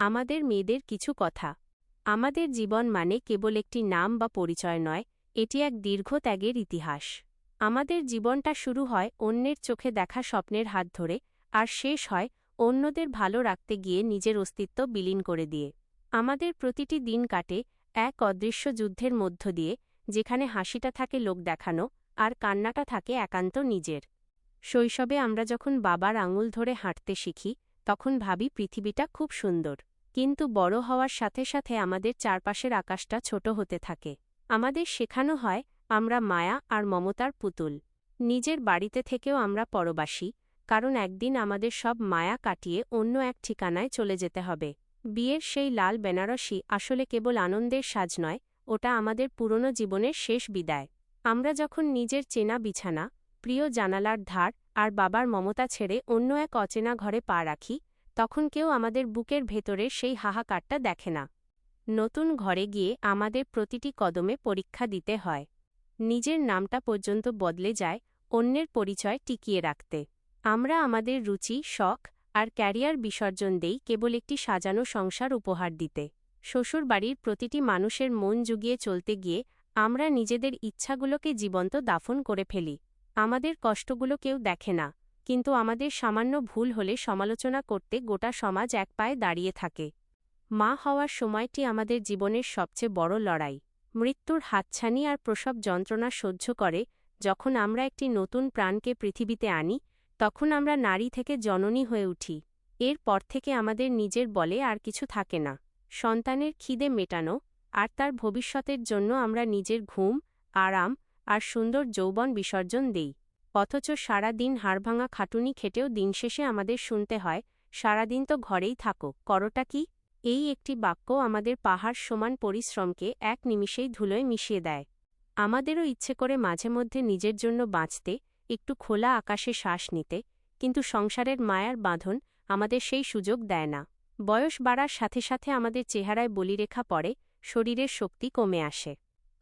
আমাদের মেয়েদের কিছু কথা। আমাদের জীবন মানে কেবল একটি নাম বা পরিচয় নয়, এটি এক দীর্ঘ ত্যাগের ইতিহাস। আমাদের জীবনটা শুরু হয় অন্যের চোখে দেখা স্বপ্নের হাত ধরে, আর শেষ হয় অন্যদের ভালো রাখতে গিয়ে নিজের অস্তিত্ব বিলীন করে দিয়ে। আমাদের প্রতিটি দিন কাটে এক অদৃশ্য যুদ্ধের মধ্য দিয়ে, যেখানে হাসিটা থাকে লোক দেখানো, আর কান্নাটা থাকে একান্ত নিজের। শৈশবে আমরা যখন বাবার আঙুল ধরে হাঁটতে শিখি, তখন ভাবি পৃথিবীটা খুব সুন্দর। কিন্তু বড় হওয়ার সাথে সাথে আমাদের চারপাশের আকাশটা ছোট হতে থাকে। আমাদের শেখানো হয়, আমরা মায়া আর মমতার পুতুল। নিজের বাড়িতে থেকেও আমরা পরবাসী, কারণ একদিন আমাদের সব মায়া কাটিয়ে অন্য এক ঠিকানায় চলে যেতে হবে। বিয়ের সেই লাল বেনারসি আসলে কেবল আনন্দের সাজ নয়, ওটা আমাদের পুরনো জীবনের শেষ বিদায়। আমরা যখন নিজের চেনা বিছানা, প্রিয় জানালার ধার আর বাবার মমতা ছেড়ে অন্য এক অচেনা ঘরে পা রাখি তখন কেউ আমাদের বুকের ভেতরে সেই হাহাকারটা দেখে না। নতুন ঘরে গিয়ে আমাদের প্রতিটি কদমে পরীক্ষা দিতে হয়। নিজের নামটা পর্যন্ত বদলে যায়, অন্যের পরিচয় টিকিয়ে রাখতে। আমরা আমাদের রুচি, শখ আর ক্যারিয়ার বিসর্জন দেই কেবল একটি সাজানো সংসার উপহার দিতে। শ্বশুরবাড়ির প্রতিটি মানুষের মন জুগিয়ে চলতে গিয়ে আমরা নিজেদের ইচ্ছাগুলোকে জীবন্ত দাফন করে ফেলি। আমাদের কষ্টগুলো কেউ দেখে না। কিন্তু আমাদের সামান্য ভুল হলে সমালোচনা করতে গোটা সমাজ এক পায়ে দাঁড়িয়ে থাকে। মা হওয়ার সময়টি আমাদের জীবনের সবচেয়ে বড় লড়াই। মৃত্যুর হাতছানি আর প্রসব যন্ত্রণা সহ্য করে, যখন আমরা একটি নতুন প্রাণকে পৃথিবীতে আনি, তখন আমরা নারী থেকে জননী হয়ে উঠি। এর পর থেকে আমাদের নিজের বলে আর কিছু থাকে না। সন্তানের খিদে মেটানো, আর তার ভবিষ্যতের জন্য আমরা নিজের ঘুম, আরাম, আর সুন্দর যৌবন বিসর্জন দেই। অথচ সারা দিন হাড়ভাঙা খাটুনি খেটেও দিন শেষে আমাদের শুনতে হয়, সারাদিন তো ঘরেই থাকো, করটা কি? এই একটি বাক্য আমাদের পাহাড় সমান পরিশ্রমকে এক নিমিষেই ধুলোয় মিশিয়ে দেয়। আমাদেরও ইচ্ছে করে মাঝে মধ্যে নিজের জন্য বাঁচতে, একটু খোলা আকাশে শ্বাস নিতে, কিন্তু সংসারের মায়ার বাঁধন আমাদের সেই সুযোগ দেয় না। বয়স বাড়ার সাথে সাথে আমাদের চেহারায় বলিরেখা পড়ে, শরীরের শক্তি কমে আসে।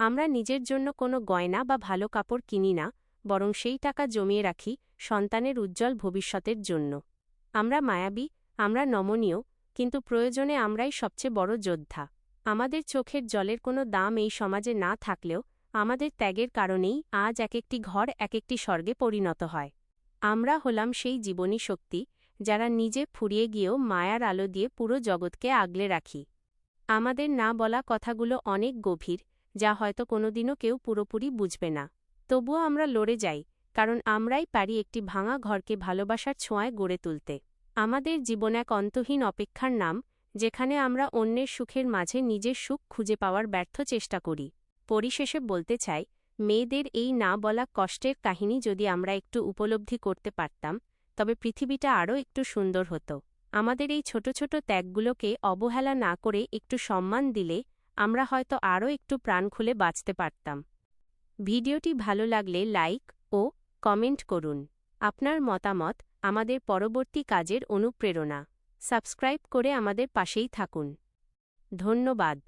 আমরা নিজের জন্য কোনো গয়না বা ভালো কাপড় কিনি না বরং সেই টাকা জমিয়ে রাখি সন্তানের উজ্জ্বল ভবিষ্যতের জন্য। আমরা মায়াবী, আমরা নমনীয়, কিন্তু প্রয়োজনে আমরাই সবচেয়ে বড় যোদ্ধা। আমাদের চোখের জলের কোনো দাম এই সমাজে না থাকলেও আমাদের ত্যাগের কারণেই আজ এক একটি ঘর এক একটি স্বর্গে পরিণত হয়। আমরা হলাম সেই জীবনী শক্তি যারা নিজে ফুরিয়ে গিয়েও মায়ার আলো দিয়ে পুরো জগৎকে আগলে রাখি। আমাদের না বলা কথাগুলো অনেক গভীর, যা হয়তো কোনোদিনও কেউ পুরোপুরি বুঝবে না। তবুও আমরা লড়ে যাই, কারণ আমরাই পারি একটি ভাঙা ঘরকে ভালোবাসার ছোঁয়ায় গড়ে তুলতে। আমাদের জীবন এক অন্তহীন অপেক্ষার নাম, যেখানে আমরা অন্যের সুখের মাঝে নিজের সুখ খুঁজে পাওয়ার ব্যর্থ চেষ্টা করি। পরিশেষে বলতে চাই, মেয়েদের এই না বলা কষ্টের কাহিনী যদি আমরা একটু উপলব্ধি করতে পারতাম, তবে পৃথিবীটা আরও একটু সুন্দর হতো। আমাদের এই ছোট ছোট ত্যাগগুলোকে অবহেলা না করে একটু সম্মান দিলে আমরা হয়তো আরও একটু প্রাণ খুলে বাঁচতে পারতাম। ভিডিওটি ভালো লাগলে লাইক ও কমেন্ট করুন। আপনার মতামত আমাদের পরবর্তী কাজের অনুপ্রেরণা। সাবস্ক্রাইব করে আমাদের পাশেই থাকুন। ধন্যবাদ।